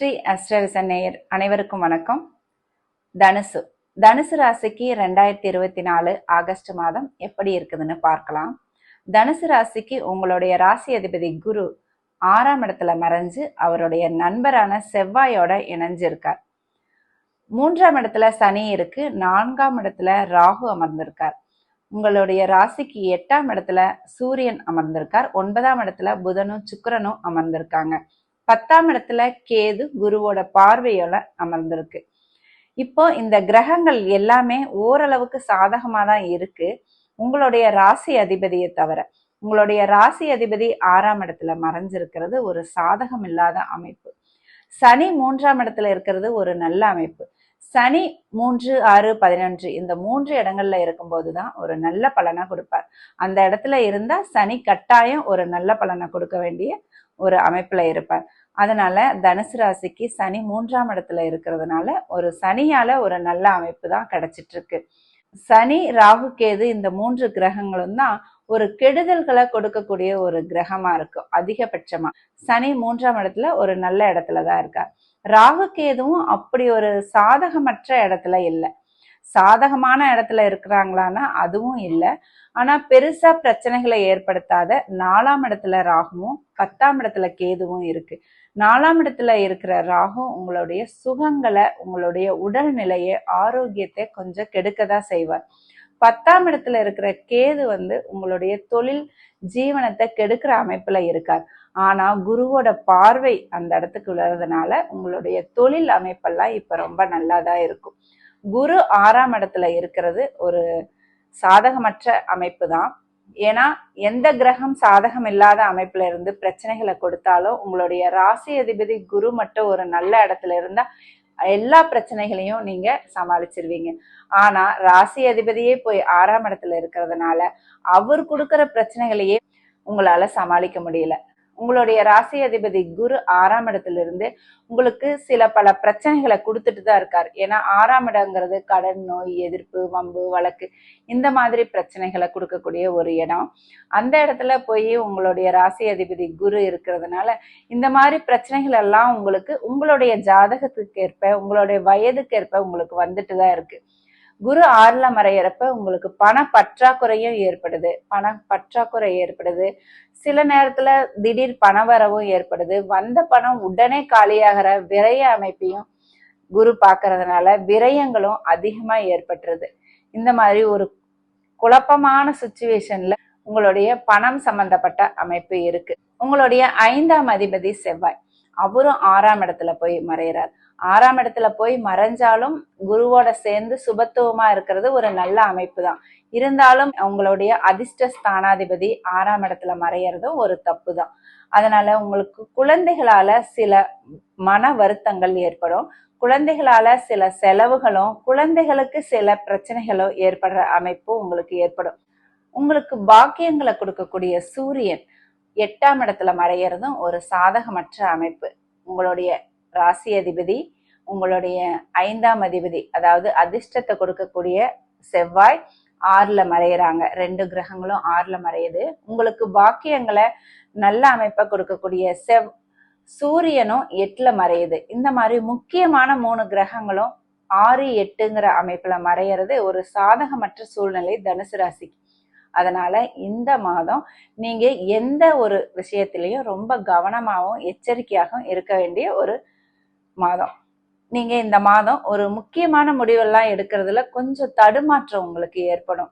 ஸ்ரீ அஸ்ரவிசன் நேயர் அனைவருக்கும் வணக்கம். தனுசு. தனுசு ராசிக்கு ரெண்டாயிரத்தி இருபத்தி நாலு ஆகஸ்ட் மாதம் எப்படி இருக்குதுன்னு பார்க்கலாம். தனுசு ராசிக்கு உங்களுடைய ராசி அதிபதி குரு ஆறாம் இடத்துல மறைஞ்சு அவருடைய நண்பரான செவ்வாயோட இணைஞ்சிருக்கார். மூன்றாம் இடத்துல சனி இருக்கு நான்காம் இடத்துல ராகு அமர்ந்திருக்கார். உங்களுடைய ராசிக்கு எட்டாம் இடத்துல சூரியன் அமர்ந்திருக்கார் ஒன்பதாம் இடத்துல புதனும் சுக்கரனும் அமர்ந்திருக்காங்க. பத்தாம் இடத்துல கேது குருவோட பார்வையோட அமர்ந்திருக்கு. இப்போ இந்த கிரகங்கள் எல்லாமே ஓரளவுக்கு சாதகமாக தான் இருக்கு. உங்களுடைய ராசி அதிபதியை தவிர உங்களுடைய ராசி அதிபதி ஆறாம் இடத்துல மறைஞ்சிருக்கிறது ஒரு சாதகம் இல்லாத அமைப்பு. சனி மூன்றாம் இடத்துல இருக்கிறது ஒரு நல்ல அமைப்பு. சனி மூன்று ஆறு பதினொன்று இந்த மூன்று இடங்கள்ல இருக்கும்போது தான் ஒரு நல்ல பலனை கொடுப்பார். அந்த இடத்துல இருந்தா சனி கட்டாயம் ஒரு நல்ல பலனை கொடுக்க வேண்டிய ஒரு அமைப்புல இருப்பார். அதனால தனுசு ராசிக்கு சனி மூன்றாம் இடத்துல இருக்கிறதுனால ஒரு சனியால ஒரு நல்ல அமைப்பு தான் கிடைச்சிட்டு இருக்கு சனி ராகு கேது இந்த மூன்று கிரகங்களும் தான் ஒரு கெடுதல்களை கொடுக்கக்கூடிய ஒரு கிரகமா இருக்கும் அதிகபட்சமா. சனி மூன்றாம் இடத்துல ஒரு நல்ல இடத்துல தான் இருக்கார். ராகு கேதுவும் அப்படி ஒரு சாதகமற்ற இடத்துல இல்லை. சாதகமான இடத்துல இருக்கிறாங்களான்னா அதுவும் இல்லை. ஆனா பெருசா பிரச்சனைகளை ஏற்படுத்தாத நாலாம் இடத்துல ராகுவும் பத்தாம் இடத்துல கேதுவும் இருக்கு. நாலாம் இடத்துல இருக்கிற ராகு உங்களுடைய சுகங்களை உங்களுடைய உடல்நிலையை ஆரோக்கியத்தை கொஞ்சம் கெடுக்க தான் செய்வார். பத்தாம் இடத்துல இருக்கிற கேது வந்து உங்களுடைய தொழில் ஜீவனத்தை கெடுக்கிற அமைப்புல இருக்கார். ஆனா குருவோட பார்வை அந்த இடத்துக்கு விழுறதுனால உங்களுடைய தொழில் அமைப்பெல்லாம் இப்ப ரொம்ப நல்லாதான் இருக்கும். குரு ஆறாம் இடத்துல இருக்கிறது ஒரு சாதகமற்ற அமைப்பு தான் ஏன்னா எந்த கிரகம் சாதகம் இல்லாத அமைப்புல இருந்து பிரச்சனைகளை கொடுத்தாலும் உங்களுடைய ராசி அதிபதி குரு மட்டும் ஒரு நல்ல இடத்துல இருந்தா எல்லா பிரச்சனைகளையும் நீங்க சமாளிச்சிருவீங்க. ஆனா ராசி அதிபதியே போய் ஆறாம் இடத்துல இருக்கிறதுனால அவர் கொடுக்கிற பிரச்சனைகளையே உங்களால சமாளிக்க முடியல. உங்களுடைய ராசி அதிபதி குரு ஆறாம் இடத்துல இருந்து உங்களுக்கு சில பல பிரச்சனைகளை கொடுத்துட்டு தான் இருக்கார். ஏன்னா ஆறாம் இடங்கிறது கடன் நோய் எதிர்ப்பு வம்பு வழக்கு இந்த மாதிரி பிரச்சனைகளை கொடுக்கக்கூடிய ஒரு இடம். அந்த இடத்துல போய் உங்களுடைய ராசி அதிபதி குரு இருக்கிறதுனால இந்த மாதிரி பிரச்சனைகள் எல்லாம் உங்களுக்கு உங்களுடைய ஜாதகத்துக்கு ஏற்ப உங்களுடைய வயதுக்கு ஏற்ப உங்களுக்கு வந்துட்டு தான் இருக்கு. குரு ஆறுல மறையிறப்ப உங்களுக்கு பண பற்றாக்குறையும் ஏற்படுது. பண பற்றாக்குறை ஏற்படுது. சில நேரத்துல திடீர் பணவரவும் ஏற்படுது. வந்த பணம் உடனே காலியாகிற விரய அமைப்பையும் குரு பார்க்கறதுனால விரயங்களும் அதிகமா ஏற்பட்டுருது. இந்த மாதிரி ஒரு குழப்பமான சுச்சுவேஷன்ல உங்களுடைய பணம் சம்பந்தப்பட்ட அமைப்பு இருக்கு. உங்களுடைய ஐந்தாம் அதிபதி செவ்வாய். அவரும் ஆறாம் இடத்துல போய் மறைகிறார் ஆறாம் இடத்துல போய் மறைஞ்சாலும் குருவோட சேர்ந்து சுபத்துவமா இருக்கிறது ஒரு நல்ல அமைப்பு தான் இருந்தாலும் உங்களுடைய அதிர்ஷ்ட ஸ்தானாதிபதி ஆறாம் இடத்துல மறையறதும் ஒரு தப்பு தான் அதனால உங்களுக்கு குழந்தைகளால சில மன வருத்தங்கள் ஏற்படும். குழந்தைகளால சில செலவுகளும் குழந்தைகளுக்கு சில பிரச்சனைகளும் ஏற்படுற அமைப்பும் உங்களுக்கு ஏற்படும். உங்களுக்கு பாக்கியங்களை கொடுக்கக்கூடிய சூரியன் எட்டாம் இடத்துல மறையறதும் ஒரு சாதகமற்ற அமைப்பு. உங்களுடைய ராசி அதிபதி உங்களுடைய ஐந்தாம் அதிபதி அதாவது அதிர்ஷ்டத்தை கொடுக்கக்கூடிய செவ்வாய் ஆறுல மறையிறாங்க. ரெண்டு கிரகங்களும் ஆறுல மறையுது. உங்களுக்கு பாக்கியங்களை நல்ல அமைப்பை கொடுக்கக்கூடிய செவ் சூரியனும் எட்டுல மறையுது. இந்த மாதிரி முக்கியமான மூணு கிரகங்களும் ஆறு எட்டுங்கிற அமைப்புல மறையிறது ஒரு சாதகமற்ற சூழ்நிலை தனுசு ராசிக்கு. அதனால இந்த மாதம் நீங்க எந்த ஒரு விஷயத்திலையும் ரொம்ப கவனமாகவும் எச்சரிக்கையாகவும் இருக்க வேண்டிய ஒரு மாதம். நீங்க இந்த மாதம் ஒரு முக்கியமான முடிவெல்லாம் எடுக்கிறதுல கொஞ்சம் தடுமாற்றம் உங்களுக்கு ஏற்படும்.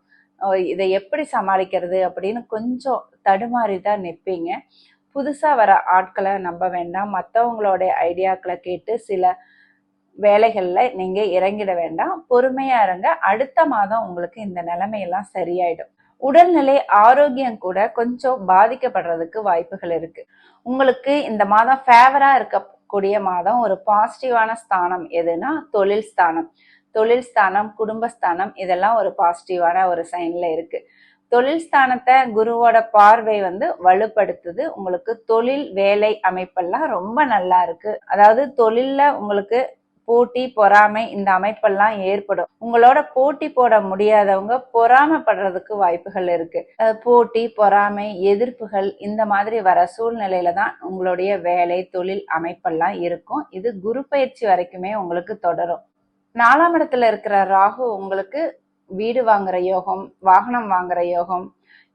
இதை எப்படி சமாளிக்கிறது அப்படின்னு கொஞ்சம் தடுமாறி தான் நிற்பீங்க. புதுசாக வர ஆட்களை நம்ப வேண்டாம். மற்றவங்களோட ஐடியாக்களை கேட்டு சில வேலைகளில் நீங்கள் இறங்கிட வேண்டாம். பொறுமையாக இருங்க. அடுத்த மாதம் உங்களுக்கு இந்த நிலைமையெல்லாம் சரியாயிடும். உடல்நிலை ஆரோக்கியம் கூட கொஞ்சம் பாதிக்கப்படுறதுக்கு வாய்ப்புகள் இருக்கு. உங்களுக்கு இந்த மாதம் ஃபேவரா கூடிய மாதம் ஒரு பாசிட்டிவான ஸ்தானம் எதுனா தொழில் ஸ்தானம். தொழில் ஸ்தானம் குடும்பஸ்தானம் இதெல்லாம் ஒரு பாசிட்டிவான ஒரு சைன்ல இருக்கு. தொழில் ஸ்தானத்தை குருவோட பார்வை வந்து வலுப்படுத்துது. உங்களுக்கு தொழில் வேலை அமைப்பெல்லாம் ரொம்ப நல்லா இருக்கு. அதாவது தொழில்ல உங்களுக்கு போட்டி பொறாமை இந்த அமைப்பெல்லாம் ஏற்படும். உங்களோட போட்டி போட முடியாதவங்க பொறாமைப்படுறதுக்கு வாய்ப்புகள் இருக்கு. போட்டி பொறாமை எதிர்ப்புகள் இந்த மாதிரி வர சூழ்நிலையில தான் உங்களுடைய வேலை தொழில் அமைப்பெல்லாம் இருக்கும். இது குரு பயிற்சி வரைக்குமே உங்களுக்கு தொடரும். நாலாம் இடத்துல இருக்கிற ராகு உங்களுக்கு வீடு வாங்குற யோகம் வாகனம் வாங்குற யோகம்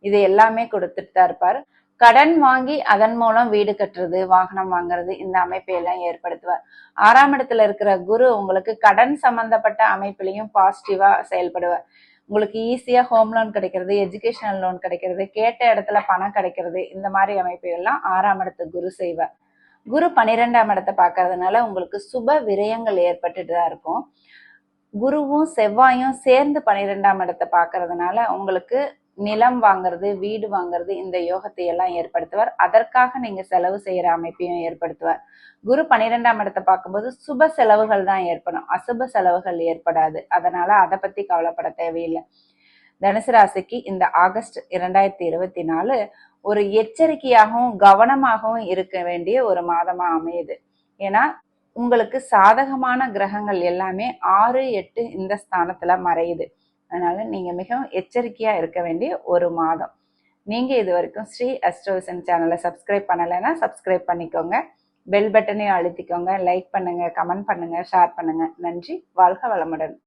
இது எல்லாமே கொடுத்துட்டு தான் இருப்பார். கடன் வாங்கி அதன் மூலம் வீடு கட்டுறது வாகனம் வாங்குறது இந்த அமைப்பை எல்லாம் ஏற்படுத்துவார். ஆறாம் இடத்துல இருக்கிற குரு உங்களுக்கு கடன் சம்பந்தப்பட்ட அமைப்பிலையும் பாசிட்டிவா செயல்படுவார். உங்களுக்கு ஈஸியா ஹோம் லோன் கிடைக்கிறது எஜுகேஷனல் லோன் கிடைக்கிறது கேட்ட இடத்துல பணம் கிடைக்கிறது இந்த மாதிரி அமைப்பை எல்லாம் ஆறாம் இடத்து குரு செய்வார். குரு பன்னிரெண்டாம் இடத்தை பார்க்கறதுனால உங்களுக்கு சுப விரயங்கள் ஏற்பட்டுட்டு தான் இருக்கும். குருவும் செவ்வாயும் சேர்ந்து பன்னிரெண்டாம் இடத்தை பார்க்கறதுனால உங்களுக்கு நிலம் வாங்குறது வீடு வாங்குறது இந்த யோகத்தை எல்லாம் ஏற்படுத்துவார். அதற்காக நீங்க செலவு செய்யற அமைப்பையும் ஏற்படுத்துவார். குரு பன்னிரெண்டாம் இடத்தை பார்க்கும்போது சுப செலவுகள் தான் ஏற்படும் அசுப செலவுகள் ஏற்படாது. அதனால அதை பத்தி கவலைப்பட தேவையில்லை. தனுசு ராசிக்கு இந்த ஆகஸ்ட் இரண்டாயிரத்தி இருபத்தி நாலு ஒரு எச்சரிக்கையாகவும் கவனமாகவும் இருக்க வேண்டிய ஒரு மாதமா அமையுது. ஏன்னா உங்களுக்கு சாதகமான கிரகங்கள் எல்லாமே ஆறு எட்டு இந்த ஸ்தானத்துல மறையுது. அதனால நீங்க மிகவும் எச்சரிக்கையா இருக்க வேண்டிய ஒரு மாதம். நீங்க இது வரைக்கும் ஸ்ரீ அஸ்ட்ரோவிசன் சேனலை சப்ஸ்கிரைப் பண்ணலைன்னா சப்ஸ்கிரைப் பண்ணிக்கோங்க. பெல் பட்டனையும் அழுத்திக்கோங்க. லைக் பண்ணுங்க கமெண்ட் பண்ணுங்க ஷேர் பண்ணுங்க. நன்றி. வாழ்க வளமுடன்.